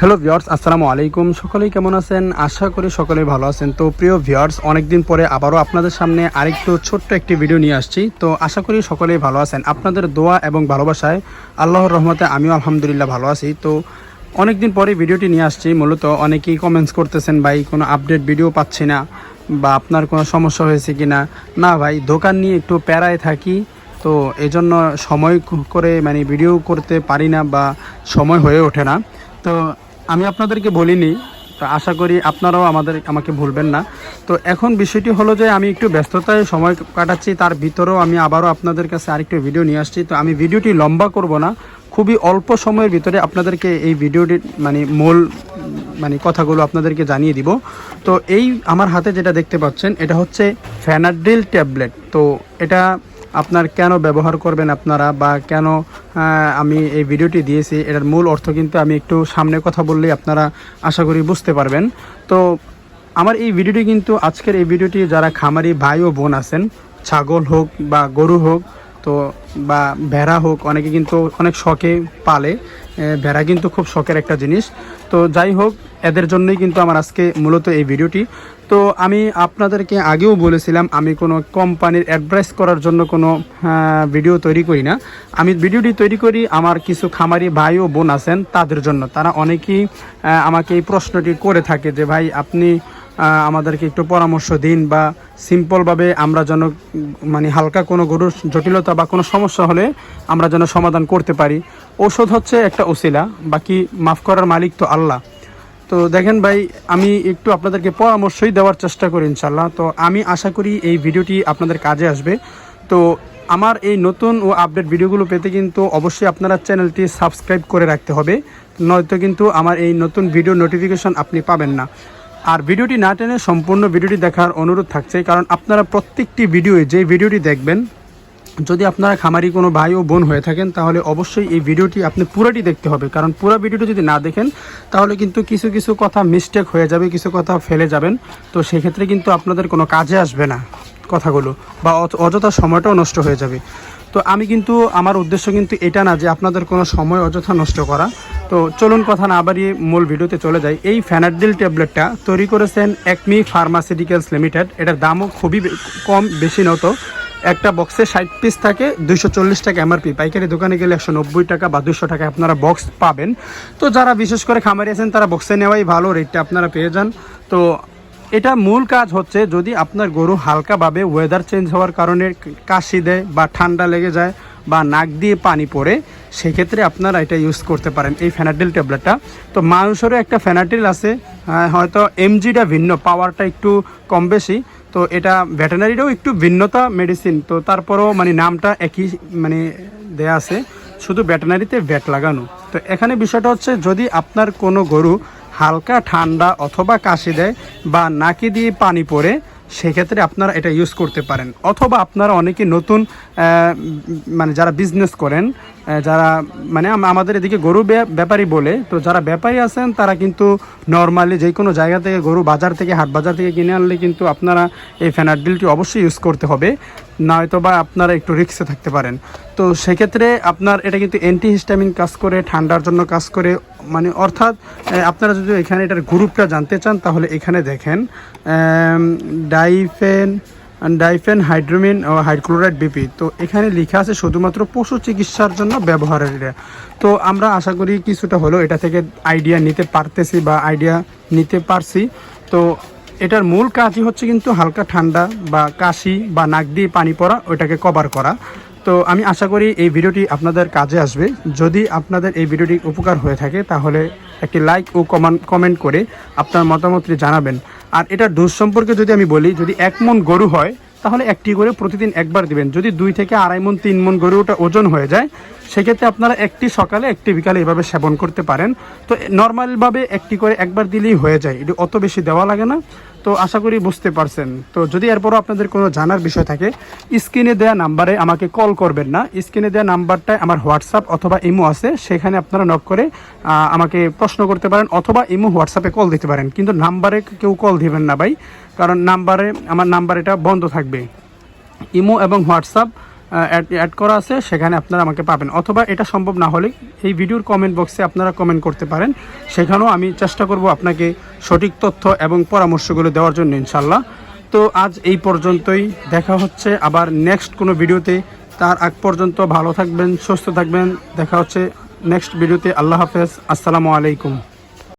Hello viewers আসসালামু আলাইকুম। সকলেই কেমন আছেন? আশা করি সকলেই ভালো আছেন। তো প্রিয় ভিওর্স অনেকদিন পরে আবারও আপনাদের সামনে আরেকটু ছোট্ট একটি ভিডিও নিয়ে আসছি। তো আশা করি সকলেই ভালো আছেন। আপনাদের দোয়া এবং ভালোবাসায় আল্লাহর রহমতে আমিও আলহামদুলিল্লাহ ভালো আছি। তো অনেকদিন পরে ভিডিওটি নিয়ে আসছি। মূলত অনেকেই কমেন্টস করতেছেন, ভাই, কোনো আপডেট ভিডিও পাচ্ছি না বা আপনার কোনো সমস্যা হয়েছে কি না? না ভাই, দোকান নিয়ে একটু প্যারায় থাকি, তো এই জন্য সময় করে মানে ভিডিও করতে পারি না বা সময় হয়ে ওঠে না। তো আমি আপনাদেরকে বলিনি, তো আশা করি আপনারাও আমাদের, আমাকে ভুলবেন না। তো এখন বিষয়টি হলো যে আমি একটু ব্যস্ততায় সময় কাটাচ্ছি, তার ভিতরেও আমি আবারও আপনাদের কাছে আরেকটু ভিডিও নিয়ে আসছি। তো আমি ভিডিওটি লম্বা করব না, খুবই অল্প সময়ের ভিতরে আপনাদেরকে এই ভিডিওটি মানে মূল মানে কথাগুলো আপনাদেরকে জানিয়ে দিব। তো এই আমার হাতে যেটা দেখতে পাচ্ছেন, এটা হচ্ছে ফ্যানাডিল ট্যাবলেট। তো এটা আপনার কেন ব্যবহার করবেন আপনারা বা কেন আমি এই ভিডিওটি দিয়েছি, এটার মূল অর্থ কিন্তু আমি একটু সামনে কথা বললেই আপনারা আশা করি বুঝতে পারবেন। তো আমার এই ভিডিওটি কিন্তু আজকের এই ভিডিওটি যারা খামারি ভাই ও বোন আছেন, ছাগল হোক বা গরু হোক তো বা ভেড়া হোক, অনেকে কিন্তু অনেক শখে পালে। ভেড়া কিন্তু খুব শখের একটা জিনিস। তো যাই হোক, এদের জন্যই কিন্তু আমার আজকে মূলত এই ভিডিওটি। তো আমি আপনাদেরকে আগেও বলেছিলাম, আমি কোনো কোম্পানির অ্যাডভাইস করার জন্য কোনো ভিডিও তৈরি করি না। আমি ভিডিওটি তৈরি করি, আমার কিছু খামারি ভাই ও বোন আছেন, তাদের জন্য। তারা অনেকেই আমাকে এই প্রশ্নটি করে থাকে যে, ভাই, আপনি আমাদেরকে একটু পরামর্শ দিন বা সিম্পলভাবে আমরা যেন মানে হালকা কোনো গরুর জটিলতা বা কোনো সমস্যা হলে আমরা যেন সমাধান করতে পারি। ঔষধ হচ্ছে একটা ওসিলা, বাকি মাফ করার মালিক তো আল্লাহ। তো দেখেন ভাই, আমি একটু আপনাদেরকে পরামর্শই দেওয়ার চেষ্টা করি ইনশাল্লাহ তো আমি আশা করি এই ভিডিওটি আপনাদের কাজে আসবে। তো আমার এই নতুন ও আপডেট ভিডিওগুলো পেতে কিন্তু অবশ্যই আপনারা চ্যানেলটি সাবস্ক্রাইব করে রাখতে হবে, নয়তো কিন্তু আমার এই নতুন ভিডিও নোটিফিকেশন আপনি পাবেন না। আর ভিডিওটি না টেনে সম্পূর্ণ ভিডিওটি দেখার অনুরোধ থাকছে, কারণ আপনারা প্রত্যেকটি ভিডিওয়ে যে ভিডিওটি দেখবেন, যদি আপনারা খামারি কোনো ভাই ও বোন হয়ে থাকেন, তাহলে অবশ্যই এই ভিডিওটি আপনি পুরোটি দেখতে হবে। কারণ পুরো ভিডিওটি যদি না দেখেন, তাহলে কিন্তু কিছু কিছু কথা মিস্টেক হয়ে যাবে, কিছু কথা ফেলে যাবেন। তো সেক্ষেত্রে কিন্তু আপনাদের কোনো কাজে আসবে না কথাগুলো, বা অয- অযথা সময়টাও নষ্ট হয়ে যাবে। তো আমি কিন্তু, আমার উদ্দেশ্য কিন্তু এটা না যে আপনাদের কোনো সময় অযথা নষ্ট করা। তো চলুন কথা না বাড়িয়ে মূল ভিডিওতে চলে যাই। এই ফ্যানাডিল ট্যাবলেটটা তৈরি করেছেন একমি ফার্মাসিউটিক্যালস লিমিটেড। এটার দামও খুবই কম, বেশি নত। একটা বক্সে ষাট পিস থাকে, দুইশো চল্লিশ টাকা এমআরপি পাইকারি দোকানে গেলে একশো নব্বই টাকা বা দুশো টাকা আপনারা বক্স পাবেন। তো যারা বিশেষ করে খামারি আছেন, তারা বক্সে নেওয়াই ভালো রেটটা আপনারা পেয়ে যান। তো এটা মূল কাজ হচ্ছে, যদি আপনার গরু হালকাভাবে ওয়েদার চেঞ্জ হওয়ার কারণে কাশি দেয় বা ঠান্ডা লেগে যায় বা নাক দিয়ে পানি পড়ে, সেক্ষেত্রে আপনারা এটা ইউজ করতে পারেন এই ফ্যানাডিল ট্যাবলেটটা। তো মানুষেরও একটা ফ্যানাডিল আছে হয়তো এমজিটা ভিন্ন, পাওয়ারটা একটু কম বেশি। তো এটা ভেটেনারিরও একটু ভিন্নতা মেডিসিন তো তারপরেও মানে নামটা একই মানে দেয়া আছে, শুধু ভেটেনারিতে ভ্যাট লাগানো। তো এখানে বিষয়টা হচ্ছে, যদি আপনার কোনো গরু হালকা, ঠান্ডা অথবা কাশি দেয় বা নাকি দিয়ে পানি পড়ে সেক্ষেত্রে আপনারা এটা ইউজ করতে পারেন। অথবা আপনারা অনেকে নতুন মানে যারা বিজনেস করেন যারা মানে আমাদের এদিকে গরু ব্যাপারী বলে, তো যারা ব্যাপারী আছেন, তারা কিন্তু নর্মালি যে কোনো জায়গা থেকে গরু বাজার থেকে, হাট বাজার থেকে কিনে আনলে কিন্তু আপনারা এই ফেনাডিলটি অবশ্যই ইউজ করতে হবে। নয়তো বা আপনারা একটু রিক্সে থাকতে পারেন। তো সেক্ষেত্রে আপনার এটা কিন্তু অ্যান্টি হিস্টামিন কাজ করে, ঠান্ডার জন্য কাজ করে মানে অর্থাৎ আপনারা যদি এখানে এটার গ্রুপটা জানতে চান, তাহলে এখানে দেখেন ডাইফেন ডাইফেন, হাইড্রোমিন ও হাইড্রোক্লোরাইড বিপি। তো এখানে লেখা আছে শুধুমাত্র পশু চিকিৎসার জন্য ব্যবহারের তো আমরা আশা করি কিছুটা হলেও এটা থেকে আইডিয়া নিতে পারতেছি বা আইডিয়া নিতে পারছি। তো এটার মূল কাজই হচ্ছে কিন্তু হালকা ঠান্ডা বা কাশি বা নাক দিয়ে পানি পড়া, ওইটাকে কভার করা। তো আমি আশা করি এই ভিডিওটি আপনাদের কাজে আসবে। যদি আপনাদের এই ভিডিওটি উপকার হয়ে থাকে, তাহলে একটি লাইক ও কমান- কমেন্ট করে আপনার মতামতটি জানাবেন। আর এটা দোষ সম্পর্কে যদি আমি বলি, যদি এক মন গরু হয়, তাহলে একটি করে প্রতিদিন একবার দিবেন। যদি দুই থেকে আড়াই মন, তিন মন গরু ওটা ওজন হয়ে যায়, সেক্ষেত্রে আপনারা একটি সকালে, একটি বিকালে এভাবে সেবন করতে পারেন। তো নর্মালভাবে একটি করে একবার দিলেই হয়ে যায়। এটি অত বেশি দেওয়া লাগে না। তো আশা করি বুঝতে পারছেন। তো যদি এরপরও আপনাদের কোনো জানার বিষয় থাকে, স্ক্রিনে দেওয়া নাম্বারে আমাকে কল করবেন না। স্ক্রিনে দেওয়া নাম্বারটায় আমার হোয়াটসঅ্যাপ অথবা ইমো আছে, সেখানে আপনারা নক করে আমাকে প্রশ্ন করতে পারেন অথবা ইমো হোয়াটসঅ্যাপে কল দিতে পারেন। কিন্তু নাম্বারে কেউ কল দিবেন না ভাই, কারণ নাম্বারে, আমার নাম্বার এটা বন্ধ থাকবে। ইমো এবং হোয়াটসঅ্যাপ অ্যাড করা আছে, সেখানে আপনারা আমাকে পাবেন। অথবা এটা সম্ভব না হলে এই ভিডিওর কমেন্ট বক্সে আপনারা কমেন্ট করতে পারেন। সেখানেও আমি চেষ্টা করব আপনাকে সঠিক তথ্য এবং পরামর্শগুলো দেওয়ার জন্য ইনশাল্লাহ তো আজ এই পর্যন্তই। দেখা হচ্ছে আবার নেক্সট কোনো ভিডিওতে। তার আগ পর্যন্ত ভালো থাকবেন, সুস্থ থাকবেন। দেখা হচ্ছে নেক্সট ভিডিওতে। আল্লাহ হাফেজ। আসসালামু আলাইকুম।